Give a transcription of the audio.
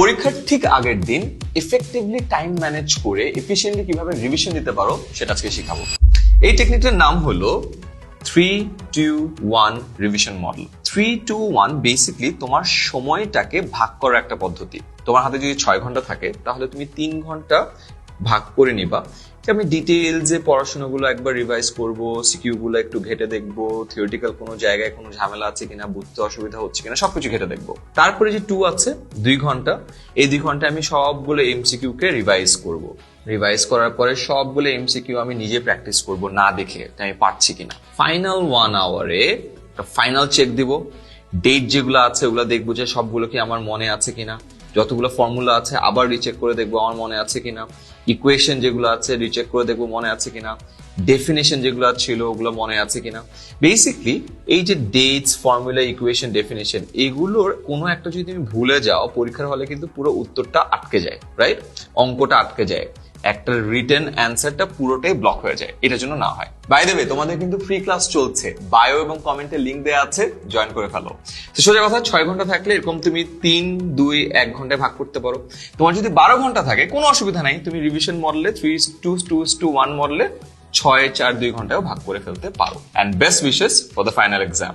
পরীক্ষার ঠিক আগের দিন এফেক্টিভলি টাইম ম্যানেজ করে এফিসিয়েন্টলি কীভাবে রিভিশন দিতে পারো সেটা আজকে শেখাবো। এই টেকনিকটার নাম হলো three two one revision model three two one basically তোমার সময়টাকে ভাগ করার একটা পদ্ধতি। তোমার হাতে যদি ছয় ঘণ্টা থাকে, তাহলে তুমি তিন ঘণ্টা ভাগ করে নিবা। আমি ডিটেল যে পড়াশোনাগুলো একবার রিভাইজ করব সিকিউ গুলো একটু ঘেটে দেখব থিওরিটিক্যাল কোনো জায়গায় কোনো ঝামেলা আছে কিনা, বুঝতে অসুবিধা হচ্ছে কিনা, সবকিছু ঘেটে দেখব। তারপরে যে টু আছে, দুই ঘণ্টা, এই দুই ঘণ্টা আমি সবগুলো এমসিকিউ কে রিভাইজ করব। রিভাইজ করার পরে সবগুলো এমসিকিউ আমি নিজে প্র্যাকটিস করব না দেখে আমি পারছি কিনা। ফাইনাল ওয়ান আওয়ারে ফাইনাল চেক দিব ডেট যেগুলো আছে ওগুলো দেখব যে সবগুলো কি আমার মনে আছে কিনা, যতগুলো ফর্মুলা আছে আবার রিচেক করে দেখব আমার মনে আছে কিনা। ইকুয়েশন যেগুলো আছে রিচেক করে দেখব মনে আছে কিনা ডেফিনেশন যেগুলো ছিল ওগুলো মনে আছে কিনা। বেসিকলি এই যে ডেটস ফর্মুলা ইকুয়েশন ডেফিনেশন এগুলোর কোনো একটা যদি তুমি ভুলে যাও, পরীক্ষার হলে কিন্তু পুরো উত্তরটা আটকে যায় রাইট অঙ্কটা আটকে যায়। একটা রিটেন অ্যান্সারটা পুরোটাই ব্লক হয়ে যায়। এটার জন্য না হয়। বাই দেবে তোমাদের কিন্তু ফ্রি ক্লাস চলছে। বায়ো এবং কমেন্টে লিঙ্ক দেওয়া আছে জয়েন করে ফেলো। তো সোজা কথা, ছয় ঘণ্টা থাকলে এরকম তুমি তিন, দুই, এক ঘন্টায় ভাগ করতে পারো। তোমার যদি বারো ঘণ্টা থাকে, কোনো অসুবিধা নাই, তুমি রিভিশন মডেলে three two two two one মডেলে ছয়, চার, দুই ঘন্টায় ভাগ করে ফেলতে পারো। And best wishes for the final exam